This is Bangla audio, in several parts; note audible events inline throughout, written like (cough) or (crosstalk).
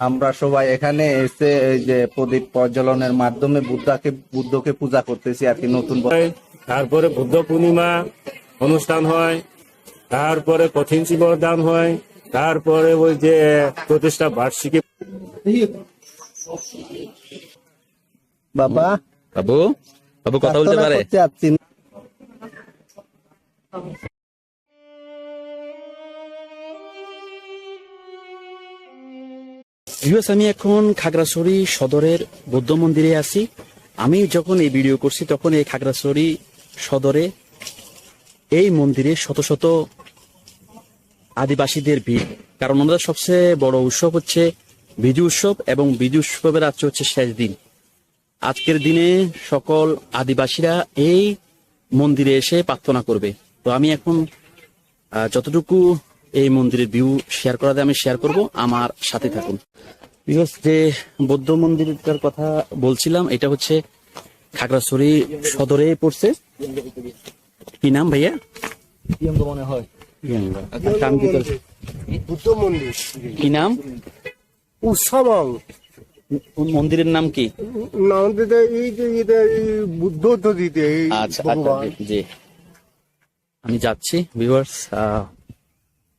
আমরা সবাই এখানে এসে এই যে প্রদীপ প্রজ্বলনের মাধ্যমে বুদ্ধাকে বুদ্ধকে পূজা করতেছি আর কি নতুন তারপরে বুদ্ধ পূর্ণিমা অনুষ্ঠান হয়। তারপরে কঠিন শিবর দান হয়। তারপরে ওই যে প্রতিষ্ঠা বার্ষিকী। বাবা? বাবু? বাবু কথা বলতে পারে? ভিউয়ার্স, আমি এখন খাগড়াছড়ি সদরের বৌদ্ধ মন্দিরে আছি। আমি যখন এই ভিডিও করছি, তখন এই খাগড়াছড়ি সদরে এই মন্দিরে শত শত আদিবাসীদের ভিড়। কারণ ওনাদের সবচেয়ে বড় উৎসব হচ্ছে বিজু উৎসব এবং বিজু উৎসবের আজকে হচ্ছে শেষ দিন। আজকের দিনে সকল আদিবাসীরা এই মন্দিরে এসে প্রার্থনা করবে। তো আমি এখন যতটুকু এই মন্দিরের ভিউ শেয়ার করা আমি শেয়ার করব আমার সাথে থাকুন। যে বৌদ্ধ মন্দিরটার কথা বলছিলাম এটা হচ্ছে খাগড়াছড়ি সদরে পড়ছে। কি নাম ভাইয়া? মনে হয়। আচ্ছা, কি করছি? বুদ্ধ মন্দির। কি নাম? উৎসবং মন্দিরের নাম কি? বুদ্ধ আচ্ছা আচ্ছা জি আমি যাচ্ছি ভিউয়ার্স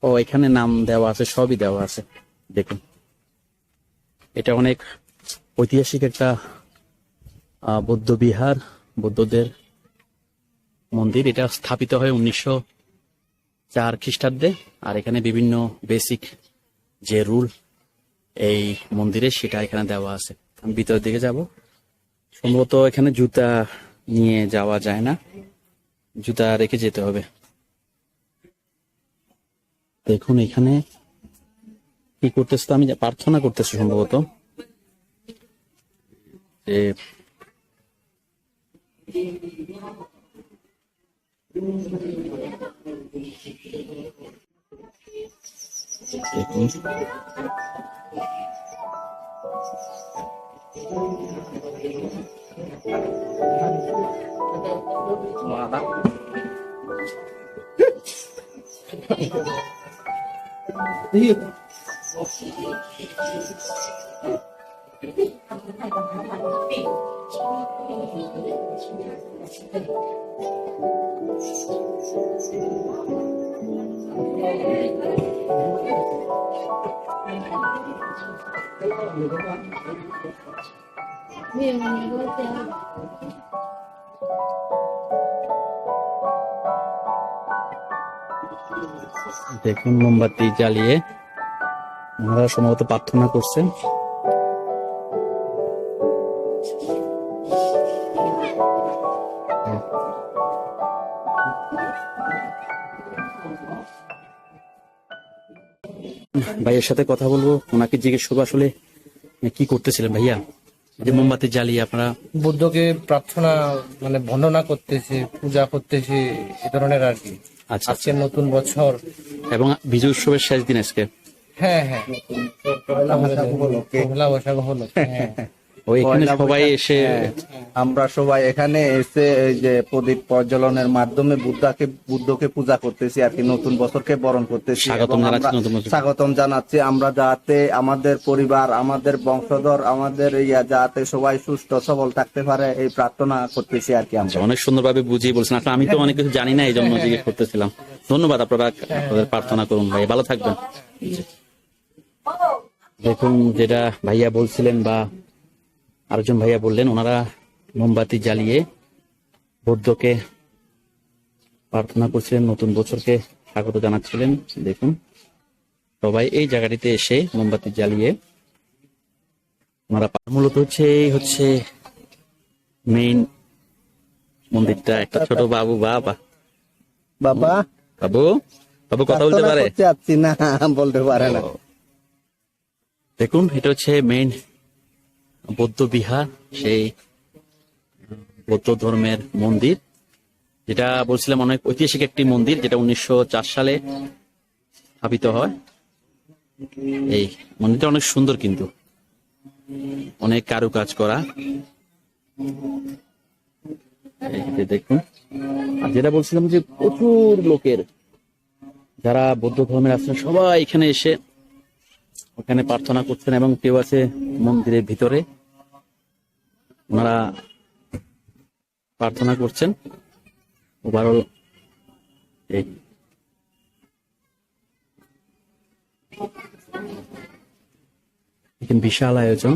ও, এখানে নাম দেওয়া আছে, সবই দেওয়া আছে। দেখুন। এটা অনেক ঐতিহাসিক একটা বৌদ্ধ বিহার, বৌদ্ধদের মন্দির। এটা স্থাপিত হয় উনিশশো চার খ্রিস্টাব্দে, আর এখানে বিভিন্ন বেসিক যে রুল এই মন্দিরে, সেটা এখানে দেওয়া আছে। আমি ভিতরের দিকে যাব। সম্ভবত এখানে জুতা নিয়ে যাওয়া যায় না। জুতা রেখে যেতে হবে। দেখুন এখানে কি করতেছে আমি প্রার্থনা করতেছি সম্ভবত। 哎呀！没有，你给我讲。দেখুন, মোমবাতি জ্বালিয়ে ওনারা সম্ভবত প্রার্থনা করছেন। ভাইয়ের সাথে কথা বলব, ওনাকে জিজ্ঞেস করব আসলে কি করতেছিলেন ভাইয়া? যে মোমবাতি জ্বালিয়ে আপনারা বুদ্ধকে প্রার্থনা মানে বর্ণনা করতেছে, পূজা করতেছে, এ ধরনের আর কি। আজকে নতুন বছর। এবং বিজু উৎসবের শেষ দিন আজকে। হ্যাঁ হ্যাঁ। পহেলা বৈশাখ হলো হ্যাঁ। (laughs) ও এখানে সবাই এসে হ্যাঁ, আমরা সবাই এখানে এসে এই যে প্রদীপ প্রজ্বলনের মাধ্যমে বুদ্ধাকে বুদ্ধকে পূজা করতেছি আর কি নতুন বছরকে বরণ করতেছি। জানাচ্ছি আমরা স্বাগতম জানাচ্ছি। আমরা যাতে আমাদের পরিবার আমাদের বংশধর আমাদের ইয়া যাতে সবাই সুস্থ সবল থাকতে পারে এই প্রার্থনা করতেছি আর কি আমরা। অনেক সুন্দরভাবে বুঝিয়ে বলছেন। আসলে আমি তো অনেক কিছু জানি না এই জন্য জিজ্ঞেস করতেছিলাম। ধন্যবাদ আপনারা আপনাদের প্রার্থনা করুন ভাই। ভালো থাকবেন। দেখুন যেটা ভাইয়া বলছিলেন বা আরেকজন ভাইয়া বললেন ওনারা মোমবাতি জ্বালিয়ে বৌদ্ধকে প্রার্থনা করছিলেন নতুন বছরকে স্বাগত জানাচ্ছিলেন। দেখুন সবাই এই জায়গাটিতে এসে মোমবাতি জ্বালিয়ে ওনারা মূলত হচ্ছে এই হচ্ছে মেইন মন্দিরটা। একটা ছোট বাবু বাবা। বাবা? বাবু? বাবু কথা বলতে পারে? না বলতে পারে না। দেখুন এটা হচ্ছে মেইন বৌদ্ধ বিহার সেই বৌদ্ধ ধর্মের মন্দির, যেটা বলছিলাম অনেক ঐতিহাসিক একটি মন্দির, যেটা উনিশশো চার সালে স্থাপিত হয়। এই মন্দিরটা অনেক সুন্দর কিন্তু। অনেক কারুকাজ করা। দেখুন। আর যেটা বলছিলাম যে প্রচুর লোকের, যারা বৌদ্ধ ধর্মের আছেন সবাই এখানে এসে ওখানে প্রার্থনা করছেন এবং কেউ আছে মন্দিরের ভিতরে। ওনারা প্রার্থনা করছেন। ওভারঅল এই। বিশাল আয়োজন।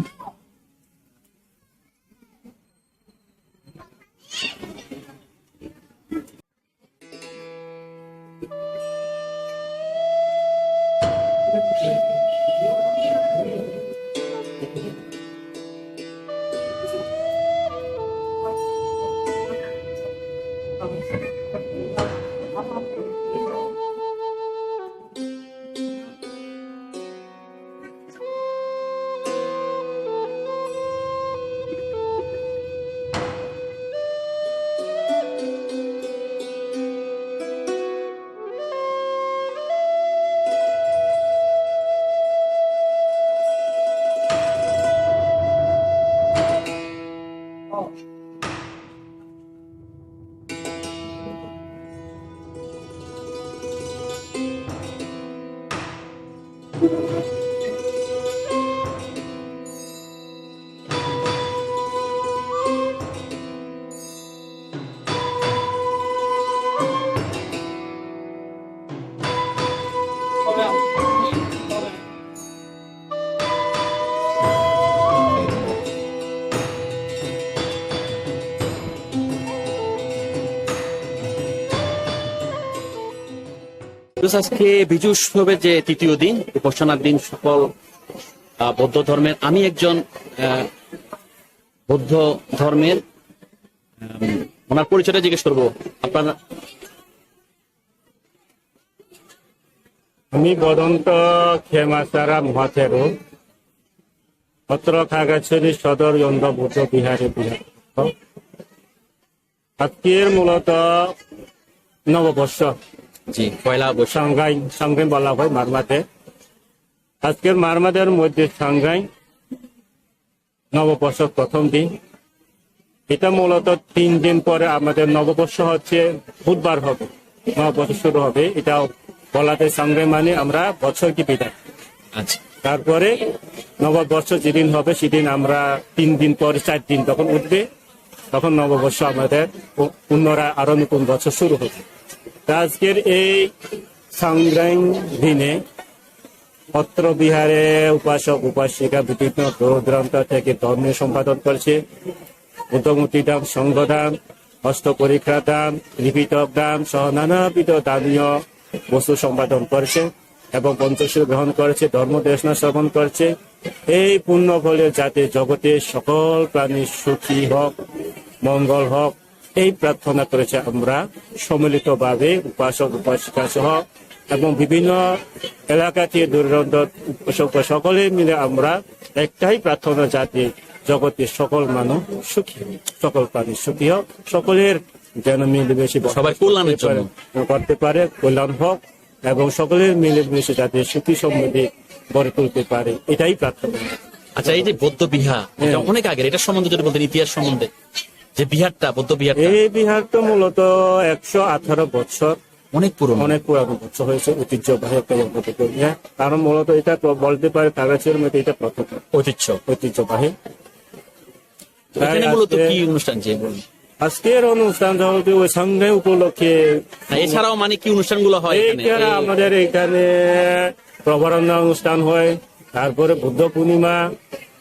আজকে বিজু উৎসবের যে তৃতীয় দিন, উপাসনার দিন সকল বৌদ্ধ ধর্মের। আমি একজন বৌদ্ধ ধর্মের ওনার পরিচয়টা জিজ্ঞেস করব। আপনার আমি বদন্ত ক্ষেমাচারা মহাথেরো পত্র খাগাছড়ি সদর যন্দ বুদ্ধ বিহারে বিহার। আজকের মূলত নববর্ষ। জি পয়লা সাংঘাই সাংঘাই বলা হয় মারমাতে। আজকের মারমাদের মধ্যে সাংঘাই নববর্ষ প্রথম দিন। এটা মূলত তিন দিন পরে আমাদের নববর্ষ হচ্ছে বুধবার হবে নববর্ষ শুরু হবে। এটা বলাতে সাংঘাই মানে আমরা বছর কি বিদায়। আচ্ছা। তারপরে নববর্ষ যেদিন হবে সেদিন আমরা তিন দিন পরে চার দিন তখন উঠবে তখন নববর্ষ আমাদের পুনরায় আরও নতুন বছর শুরু হবে। আজকের এই সংগ্রাম দিনে পত্র বিহারে উপাসক, উপাসিকা বিভিন্ন দূর দূরান্ত থেকে ধর্মীয় সম্পাদন করছে। বুদ্ধমূর্তি দান সংঘদান হস্ত পরীক্ষা দান লিপিতক দান সহ নানাবিধ দানীয় বস্তু সম্পাদন করছে এবং পঞ্চশীল গ্রহণ করেছে ধর্ম দেশনা শ্রবণ করছে। এই পুণ্য ফলে যাতে জগতে সকল প্রাণী সুখী হোক, মঙ্গল হোক এই প্রার্থনা করেছে আমরা সম্মিলিতভাবে উপাসক উপাসিকা সহ এবং বিভিন্ন এলাকা থেকে দূরান্ত উপাসক সকলে মিলে আমরা একটাই প্রার্থনা যাতে জগতের সকল মানুষ সুখী সকল প্রাণী সুখী হোক সকলের যেন মিলেমিশে সবার কল্যাণের জন্য। করতে পারে কল্যাণ হোক এবং সকলের মিলেমিশে যাতে সুখী সমৃদ্ধি গড়ে তুলতে পারে এটাই প্রার্থনা। আচ্ছা এই যে বৌদ্ধ বিহার এটা অনেক আগের এটা সম্বন্ধে যদি বলতেন ইতিহাস সম্বন্ধে। যে বিহারটা বৌদ্ধ বিহার এই বিহার তো মূলত একশো আঠারো বছর। অনেক পুরনো। অনেক পুরানো বছর হয়েছে ঐতিহ্যবাহী একটা বিহার কারণ মূলত এটা বলতে পারে কাগজের মধ্যে এটা প্রথম। ঐতিহ্য। ঐতিহ্যবাহী। এখানে মূলত কি অনুষ্ঠান যে বলুন? আজকের অনুষ্ঠান যেহেতু ওই সঙ্গে উপলক্ষে এছাড়াও মানে কি অনুষ্ঠানগুলো হয় এই- আমাদের এখানে প্রবরণা অনুষ্ঠান হয় তারপরে বুদ্ধ পূর্ণিমা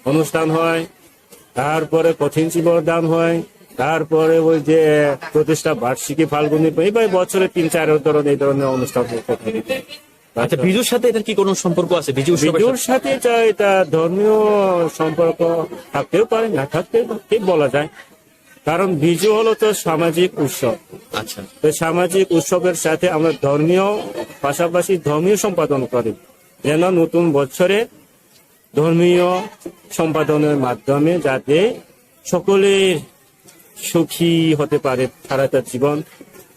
অনুষ্ঠান হয় তারপরে কঠিন শিবর দান হয় তারপরে ওই যে প্রতিষ্ঠা বার্ষিকী ফাল্গুনি এইভাবে বছরে তিন চার ধরনের এই ধরনের অনুষ্ঠান আচ্ছা বিজুর সাথে এটার কি কোনো সম্পর্ক আছে? বিজু বিজুর সাথে? যা এটা ধর্মীয় সম্পর্ক থাকতেও পারে না থাকতে বলা যায়। কারণ বিজু হলো তো সামাজিক উৎসব। আচ্ছা। তো সামাজিক উৎসবের সাথে আমরা ধর্মীয় পাশাপাশি ধর্মীয় সম্পাদন করি। যেন নতুন বছরে ধর্মীয় সম্পাদনের মাধ্যমে যাতে সকলের সুখী হতে পারে সারাটা জীবন।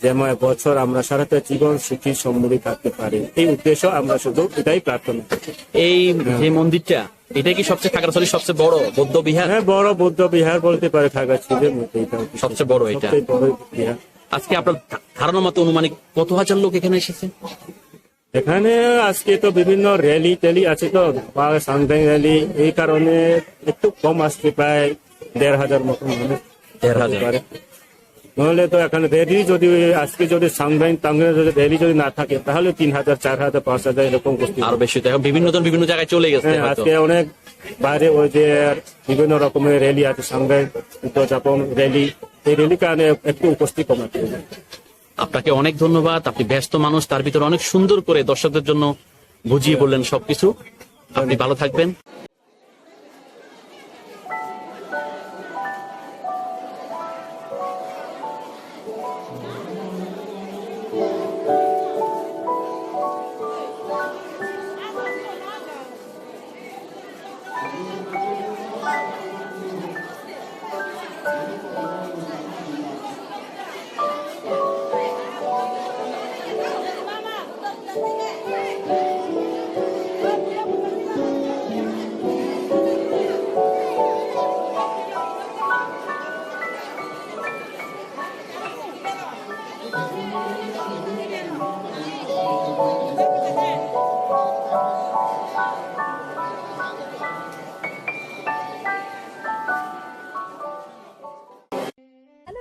যেমন বছর আমরা সারাটা জীবন সুখী সমৃদ্ধি থাকতে পারি। এই উদ্দেশ্য আমরা শুধু এটাই প্রার্থনা এই যে মন্দিরটা এটা কি সবচেয়ে খাগড়াছড়ির সবচেয়ে বড় বৌদ্ধ বিহার? হ্যাঁ বড় বৌদ্ধ বিহার বলতে পারে খাগাছিলের মধ্যে এটা সবচেয়ে বড় এটা। সবচেয়ে বড় বিহার। আজকে আপনার ধারণা মতো অনুমানিক কত হাজার লোক এখানে এসেছে? এখানে আজকে তো বিভিন্ন র্যালি ট্যালি আছে তো সাংবাদিক র্যালি এই কারণে একটু কম আসছে প্রায় দেড় হাজার মতো মানুষ। দেড় হাজার। নাহলে তো এখানে যদি আজকে যদি যদি যদি না থাকে তাহলে তিন হাজার চার হাজার পাঁচ হাজার এরকম উপস্থিত আরও বেশি এখন বিভিন্ন জন বিভিন্ন জায়গায় চলে গেছে হ্যাঁ, আজকে অনেক বাইরে ওই যে বিভিন্ন রকমের র্যালি আছে সাংবাদিক উদযাপন র্যালি। এই র্যালি কারণে একটু উপস্থিত কম আছে আপনাকে অনেক ধন্যবাদ আপনি ব্যস্ত মানুষ তার ভিতরে অনেক সুন্দর করে দর্শকদের জন্য বুঝিয়ে বললেন সবকিছু। আপনি ভালো থাকবেন।